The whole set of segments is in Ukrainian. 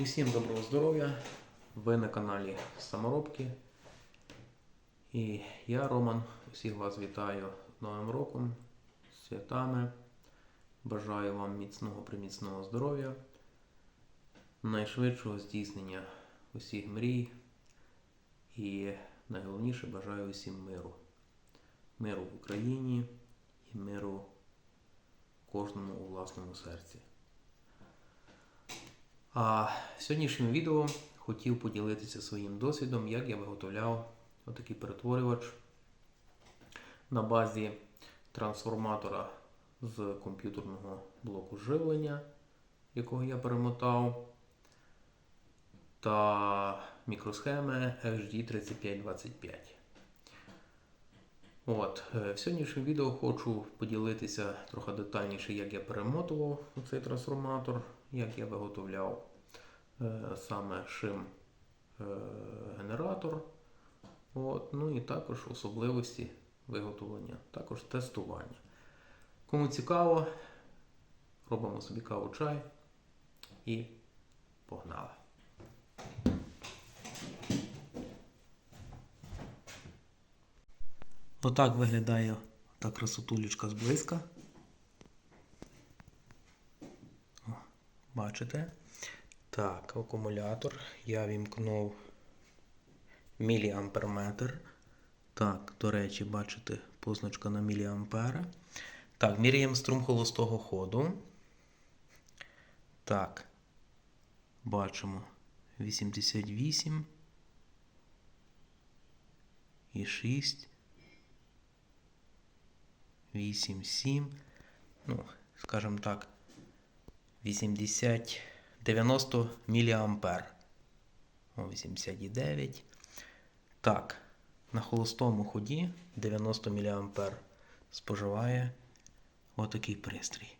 Усім доброго здоров'я! Ви на каналі Саморобки. І я, Роман, усіх вас вітаю Новим роком, святами. Бажаю вам міцного приміцного здоров'я, найшвидшого здійснення усіх мрій. І найголовніше бажаю усім миру. Миру в Україні і миру кожному у власному серці. А в сьогоднішньому відео хотів поділитися своїм досвідом, як я виготовляв отакий перетворювач на базі трансформатора з комп'ютерного блоку живлення, якого я перемотав, та мікросхеми HD3525. От, е, в сьогоднішньому відео хочу поділитися трохи детальніше, як я перемотував цей трансформатор, як я виготовляв саме шим е, генератор. От, ну і також особливості виготовлення, також тестування. Кому цікаво, робимо собі каву чай і погнали. Отак виглядає та красотулечка зблизька. Бачите? Так, акумулятор. Я вімкнув міліамперметр. Так, до речі, бачите, позначка на міліампера. Так, міряємо струм холостого ходу. Так. Бачимо 88 і 6. 8, 7, ну, скажімо так, 80, 90 міліампер. 89. Так, на холостому ході 90 міліампер споживає отакий пристрій.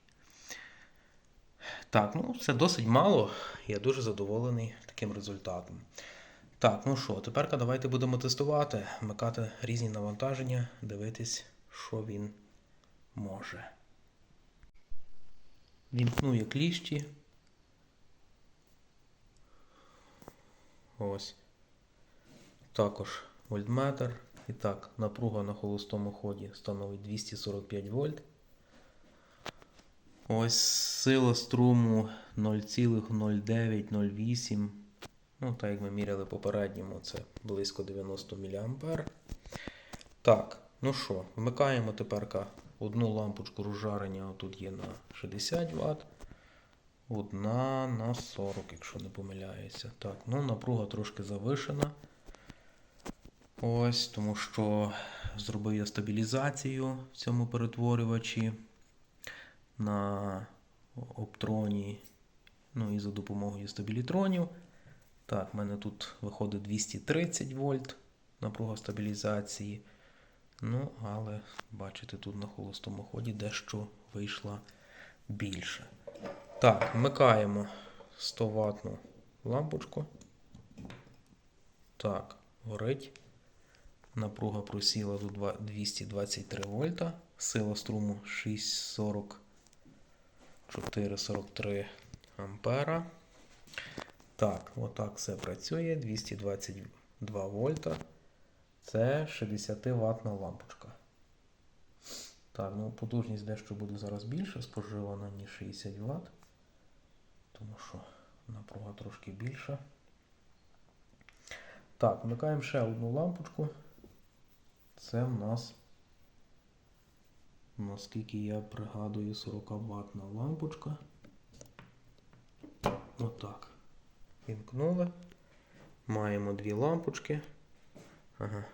Так, ну це досить мало. Я дуже задоволений таким результатом. Так, ну що, тепер давайте будемо тестувати, вмикати різні навантаження, дивитись, що він може. Вімкну кліщі. Ось. Також вольтметр. І так, напруга на холостому ході становить 245 вольт. Ось сила струму 0,0908. Ну, так як ми міряли попередньому, це близько 90 мА. Так, ну що, вмикаємо тепер одну лампочку розжарення, тут є на 60 Вт. Одна на 40, якщо не помиляюся. Так, ну напруга трошки завишена. Ось, тому що зробив я стабілізацію в цьому перетворювачі на оптроні, ну і за допомогою стабілітронів. Так, в мене тут виходить 230 вольт напруга стабілізації. Ну, але бачите, тут на холостому ході дещо вийшла більше. Так, вмикаємо 100 ватну лампочку. Так, горить. Напруга просіла до 223 вольта. Сила струму 644-43 ампера. Так, отак все працює. 222 вольта. Це 60 ватна лампочка. Так, ну потужність дещо буде зараз більше, споживана, ніж 60 Вт. Тому що напруга трошки більша. Так, вмикаємо ще одну лампочку. Це в нас, наскільки я пригадую, 40 ватна лампочка. Отак. Вімкнули. Маємо дві лампочки. Ага.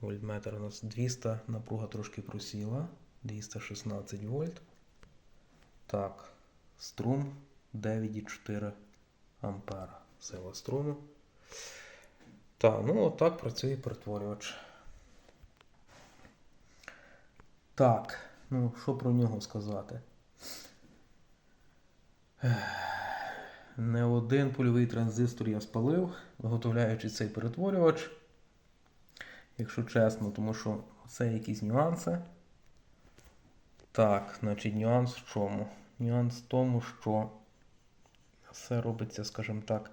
Вольтметр у нас 200, напруга трошки просіла. 216 вольт. Так, струм 9,4 ампера. Сила струму. Так, ну отак працює перетворювач. Так, ну що про нього сказати? Не один польовий транзистор я спалив, виготовляючи цей перетворювач якщо чесно, тому що це якісь нюанси. Так, значить, нюанс в чому? Нюанс в тому, що все робиться, скажімо так,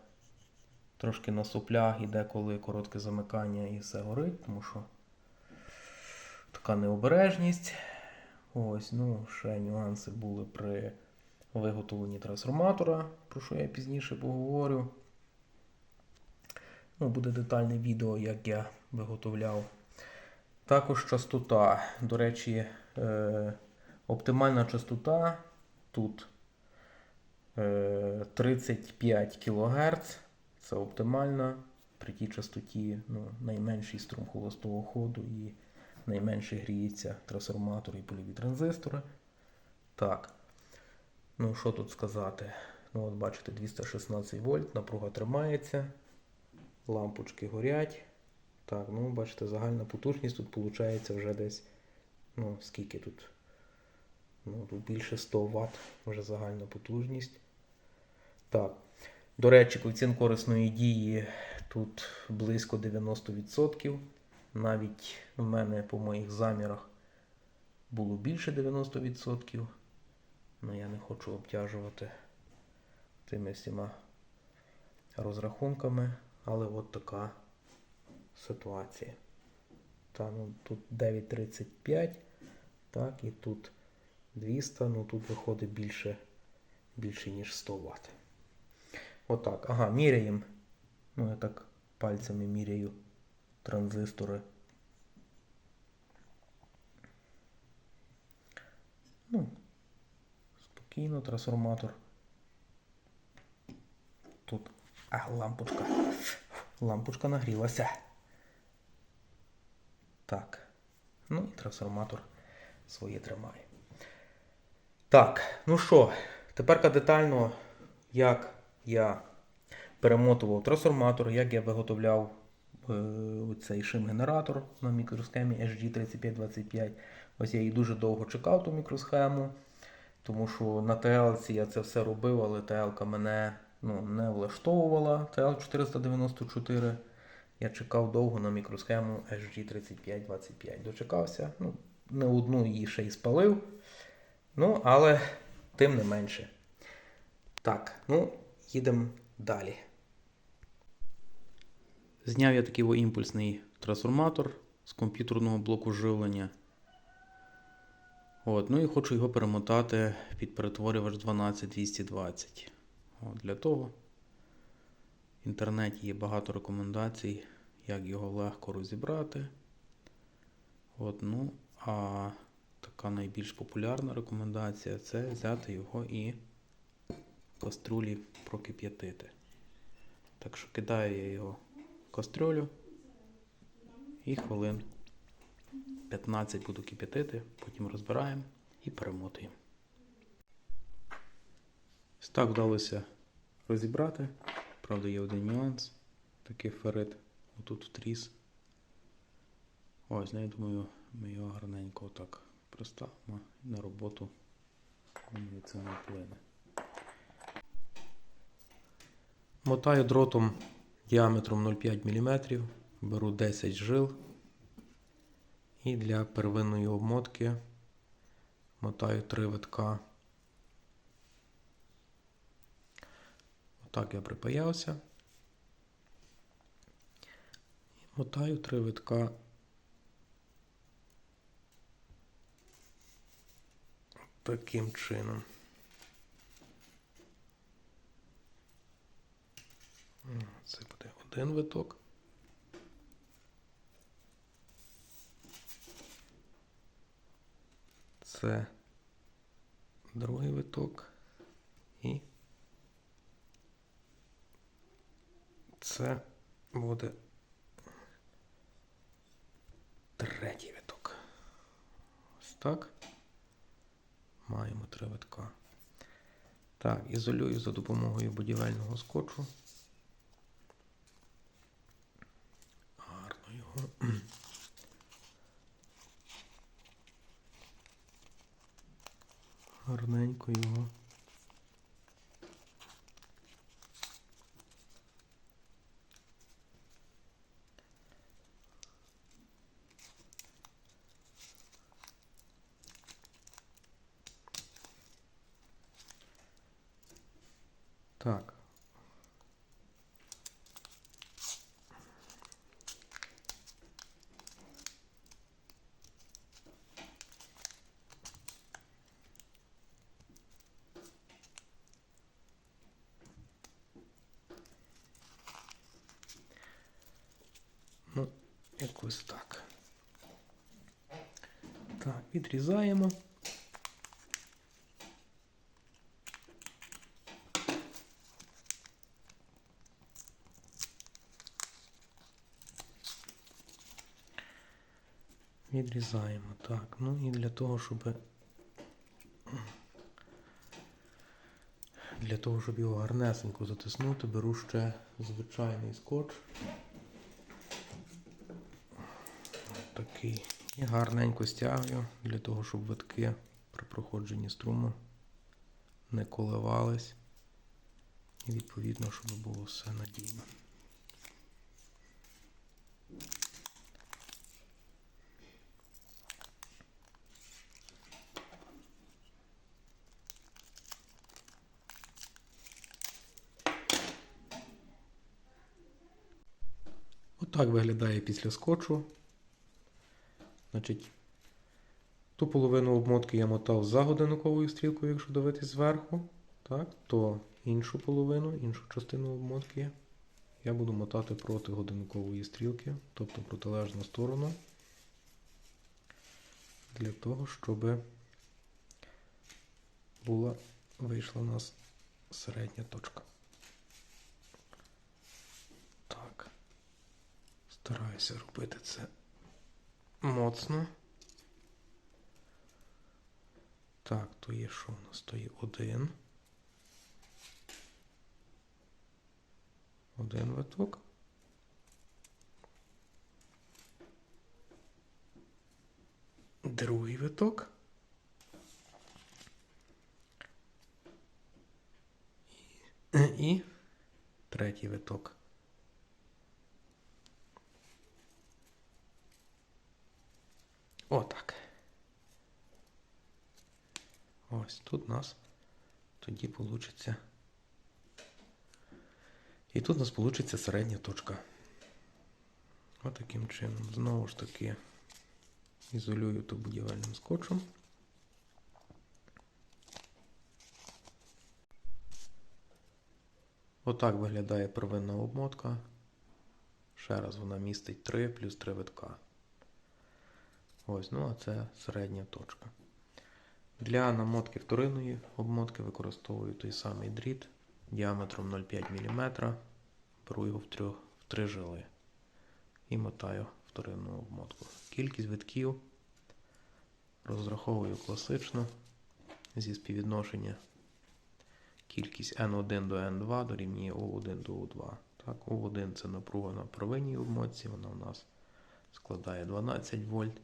трошки на соплях і деколи коротке замикання і все горить, тому що така необережність. Ось, ну, ще нюанси були при виготовленні трансформатора, про що я пізніше поговорю. Ну, буде детальне відео, як я виготовляв. Також частота. До речі, е, оптимальна частота тут 35 кГц. Це оптимальна. При тій частоті ну, найменший струм холостого ходу і найменше гріється трансформатор і польові транзистори. Так. Ну, що тут сказати? Ну, от бачите, 216 вольт, напруга тримається, лампочки горять. Так, ну бачите, загальна потужність тут виходить вже десь. Ну, скільки тут? Ну, тут більше 100 Вт вже загальна потужність. Так. До речі, коефіцієнт корисної дії тут близько 90%. Навіть в мене по моїх замірах було більше 90%. Ну, я не хочу обтяжувати тими всіма розрахунками, але от така ситуація. Та, ну, тут 9,35, так, і тут 200, ну тут виходить більше, більше ніж 100 Вт. Отак. Ага, міряємо. Ну, я так пальцями міряю транзистори. Ну, спокійно, трансформатор. Тут. А, лампочка. Лампочка нагрілася. Так. Ну і трансформатор своє тримає. Так, ну що, тепер детально, як я перемотував трансформатор, як я виготовляв е, цей шим-генератор на мікросхемі SG3525. Ось я її дуже довго чекав, ту мікросхему, тому що на TL я це все робив, але TL мене ну, не влаштовувала TL494. Я чекав довго на мікросхему SG3525. Дочекався. Ну, не одну її ще й спалив. Ну, але тим не менше. Так, ну, їдемо далі. Зняв я такий імпульсний трансформатор з комп'ютерного блоку живлення. От, ну і хочу його перемотати під перетворювач 12220. От, Для того в інтернеті є багато рекомендацій, як його легко розібрати. От, ну, а така найбільш популярна рекомендація це взяти його і каструлі прокип'ятити. Так що кидаю я його в кастрюлю і хвилин 15 буду кип'ятити, потім розбираємо і перемотуємо. Ось так вдалося розібрати. Правда, є один нюанс. Такий ферит отут втріс. Ось, ну, я думаю, ми його гарненько отак приставимо на роботу. Думаю, це не вплине. Мотаю дротом діаметром 0,5 мм, беру 10 жил. І для первинної обмотки мотаю 3 витка. Отак я припаявся. Мотаю 3 витка. Таким чином. Це буде один виток. Це другий виток і це буде третій виток. Ось так. Маємо три витка. Так, ізолюю за допомогою будівельного скотчу. Гарно його. Гарненько його. Так. Ну, якось так. Так, відрізаємо. Відрізаємо. Так, ну і для того, щоб для того, щоб його гарнесенько затиснути, беру ще звичайний скотч. Такий. І гарненько стягую для того, щоб витки при проходженні струму не коливались. І відповідно, щоб було все надійно. Отак виглядає після скотчу. Значить, ту половину обмотки я мотав за годинниковою стрілкою, якщо дивитись зверху. Так, то іншу половину, іншу частину обмотки я буду мотати проти годинникової стрілки, тобто протилежну сторону, для того, щоб була вийшла у нас середня точка. Так. Стараюся робити це моцно. Так, то є що у нас? То є один. Один виток. Другий виток. І, і третій виток. Отак. Ось тут у нас тоді получиться. І тут у нас получиться середня точка. Отаким чином. Знову ж таки ізолюю то будівельним скотчем. Отак виглядає первинна обмотка. Ще раз вона містить 3 плюс 3 витка. Ось, ну а це середня точка. Для намотки вторинної обмотки використовую той самий дріт діаметром 0,5 мм. Беру його в, трьох, в три жили і мотаю вторинну обмотку. Кількість витків розраховую класично зі співвідношення кількість N1 до N2 дорівнює O1 до O2. Так, O1 це напруга на первинній обмотці, вона у нас складає 12 вольт.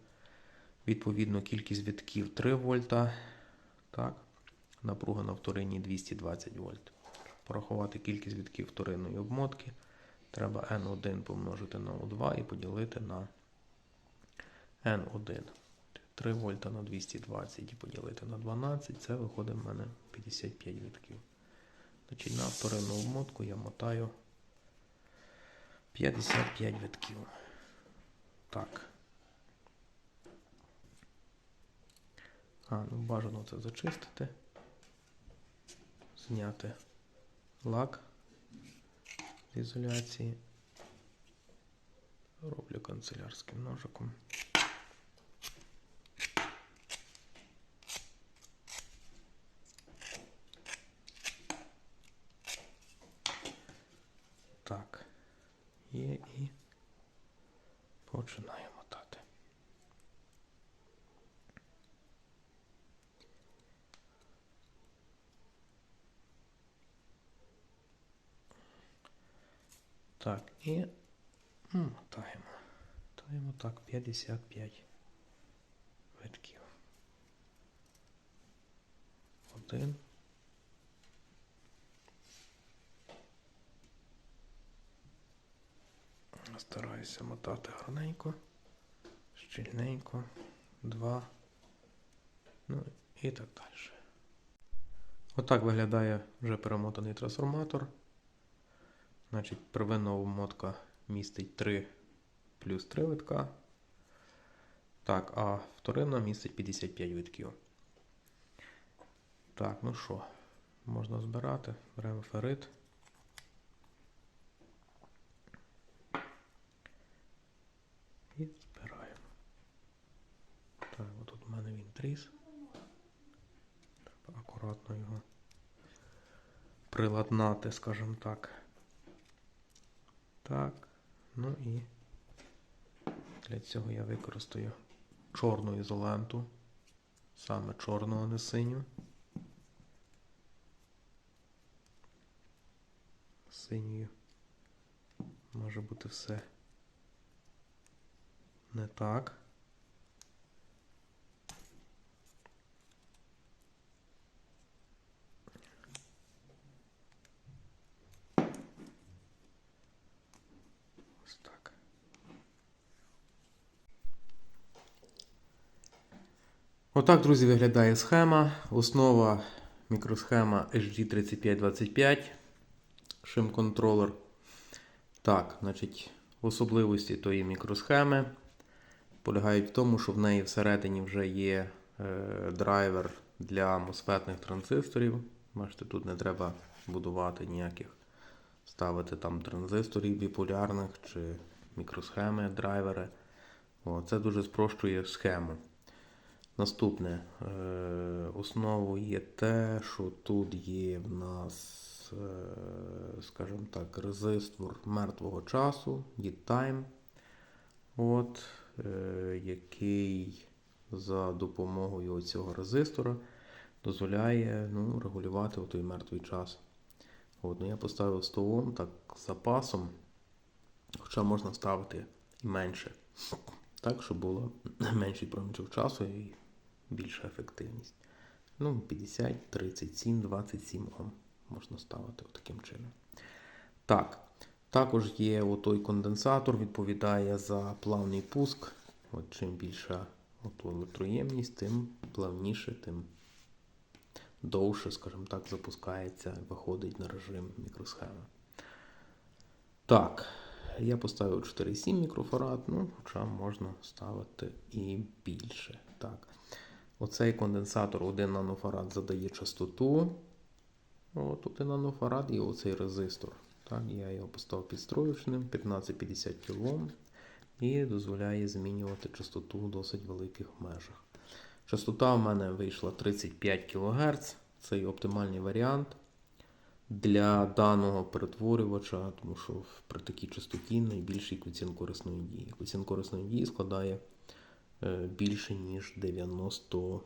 Відповідно, кількість витків 3 вольта. Так. Напруга на вторинній 220 вольт. Порахувати кількість витків вторинної обмотки. Треба N1 помножити на O2 і поділити на N1. 3 вольта на 220 і поділити на 12. Це виходить в мене 55 витків. Значить, на вторинну обмотку я мотаю 55 витків. Так. А, ну бажано це зачистити, зняти лак з ізоляції. Роблю канцелярським ножиком. Так, є і починаємо мотати. Так, і мотаємо. Мотаємо так 55 витків. Один. Стараюся мотати гарненько, щільненько, два, ну і так далі. Отак виглядає вже перемотаний трансформатор. Значить, первинна обмотка містить 3 плюс 3 витка. Так, а вторинна містить 55 витків. Так, ну що, можна збирати. Беремо ферит. І збираємо. Так, отут у мене він тріс. Треба акуратно його приладнати, скажімо так. Так. Ну і для цього я використаю чорну ізоленту. Саме чорну, а не синю. Синьою може бути все не так. Отак, друзі, виглядає схема. Основа мікросхема HD3525. Шим-контролер. Так, значить, особливості тої мікросхеми полягають в тому, що в неї всередині вже є е, драйвер для мосфетних транзисторів. Бачите, тут не треба будувати ніяких, ставити там транзисторів біполярних чи мікросхеми, драйвери. О, це дуже спрощує схему. Наступне, е, основою є те, що тут є в нас, е, скажімо так, резистор мертвого часу, time, от, е, який за допомогою цього резистора дозволяє ну, регулювати той мертвий час. От, ну, я поставив 100 Ом так запасом, хоча можна ставити і менше. Так, щоб було менший проміжок часу і більша ефективність. Ну, 50, 37, 27 Ом можна ставити таким чином. Так, також є отой конденсатор, відповідає за плавний пуск. От Чим більша електроємність, тим плавніше, тим довше, скажімо так, запускається, виходить на режим мікросхеми. Так, я поставив 4,7 мікрофарад, ну, хоча можна ставити і більше. Так. Оцей конденсатор 1 нанофарад задає частоту. От 1 нанофарад і оцей резистор. Так, Я його поставив підстроючним 1550 кОм і дозволяє змінювати частоту в досить великих межах. Частота в мене вийшла 35 кГц. Це оптимальний варіант для даного перетворювача, тому що при такій частоті найбільший коефіцієнт корисної дії. Коефіцієнт корисної дії складає більше, ніж 90%.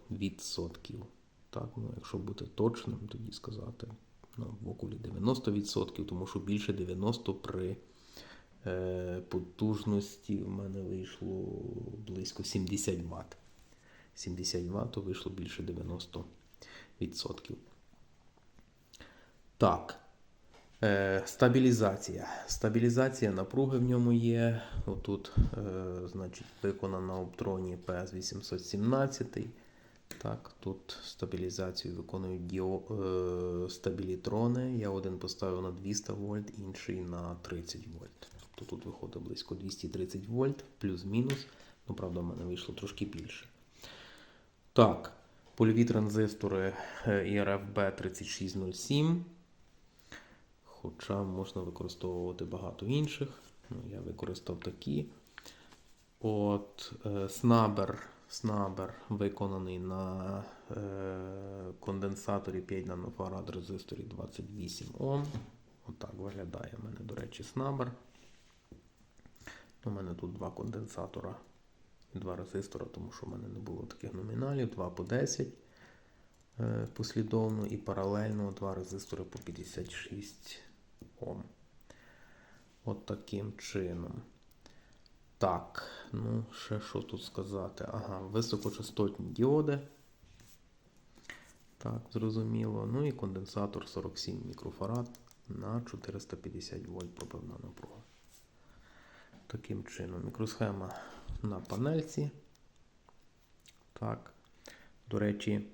Так, ну, Якщо бути точним, тоді сказати ну, в околі 90%, тому що більше 90% при е, потужності в мене вийшло близько 70 Вт. 70 Вт вийшло більше 90%. Так. Е, стабілізація. Стабілізація напруги в ньому є. Отут, е, значить, виконана на Optron PS817. Так, тут стабілізацію виконують діо, е, стабілітрони. Я один поставив на 200 вольт, інший на 30 вольт. Тобто тут виходить близько 230 вольт, плюс-мінус. Ну, правда, в мене вийшло трошки більше. Так, польові транзистори е, IRFB 3607. Хоча можна використовувати багато інших. Ну, Я використав такі. От е, снабер, снабер виконаний на е, конденсаторі 5 нанофарад резисторі 28 Ом. Отак виглядає у мене, до речі, снабер. У мене тут два конденсатора і два резистора, тому що в мене не було таких номіналів, 2 по 10 е, послідовно і паралельно два резистори по 56 Ом. От таким чином. Так, ну, ще що тут сказати? Ага, високочастотні діоди. Так, зрозуміло. Ну і конденсатор 47 мікрофарад на 450 вольт пробивна напруга. Таким чином, мікросхема на панельці. Так. До речі,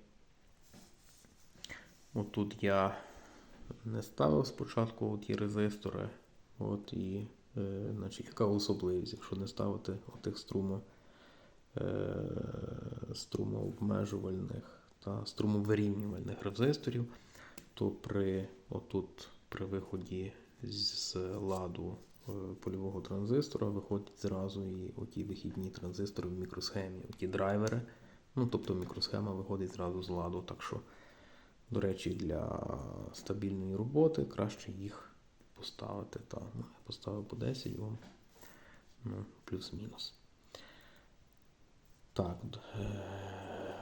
Отут я не ставив спочатку ті резистори. От і, е, значить, яка особливість, якщо не ставити отих струмо, е, струмообмежувальних та струмовирівнювальних резисторів, то при, отут, при виході з ладу е, польового транзистора виходять зразу і оті вихідні транзистори в мікросхемі, оті драйвери. Ну, тобто мікросхема виходить зразу з ладу. Так що, до речі, для стабільної роботи краще їх поставити. Та, ну, я поставив по 10 Ом, ну, плюс-мінус. Так, е,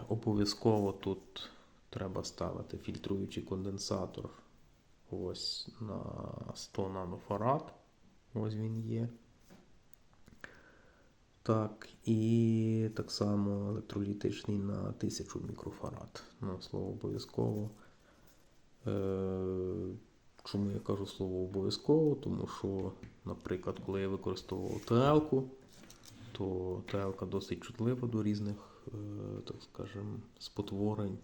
обов'язково тут треба ставити фільтруючий конденсатор ось на 100 нанофарад. Ось він є. Так, і так само електролітичний на 1000 мікрофарад. Ну, слово обов'язково. Е, чому я кажу слово обов'язково? Тому що, наприклад, коли я використовував ТЛ, то ТЛ досить чутлива до різних, е, так скажем, спотворень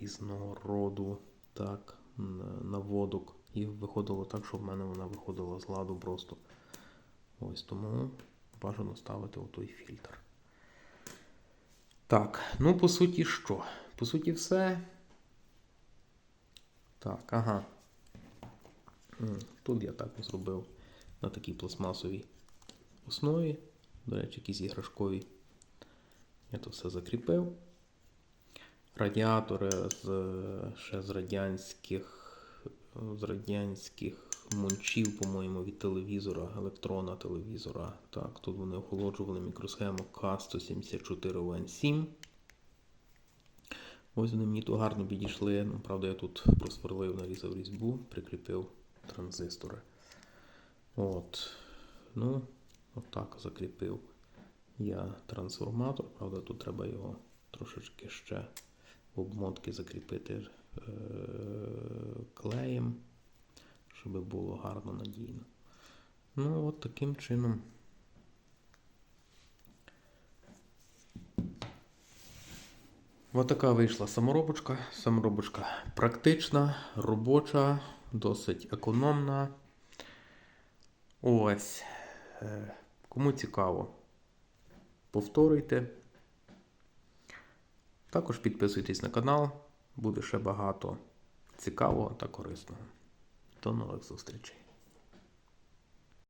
різного роду, так, наводок. І виходило так, що в мене вона виходила з ладу просто. Ось тому бажано ставити отой фільтр. Так, ну по суті, що? По суті, все. Так, ага. Тут я так зробив на такій пластмасовій основі. До речі, якісь іграшкові. Я то все закріпив. Радіатори з, ще з радянських, з радянських мунчів, по-моєму, від телевізора, електрона телевізора. Так, тут вони охолоджували мікросхему К174ОН7. Ось вони мені то гарно підійшли. Ну, правда, я тут просверлив, нарізав різьбу, прикріпив транзистори. От. Ну, отак закріпив я трансформатор. Правда, тут треба його трошечки ще в обмотки закріпити е- клеєм, щоб було гарно надійно. Ну, от таким чином. Ось така вийшла саморобочка. Саморобочка практична, робоча, досить економна. Ось. Е, Кому цікаво, повторюйте. Також підписуйтесь на канал, буде ще багато цікавого та корисного. До нових зустрічей!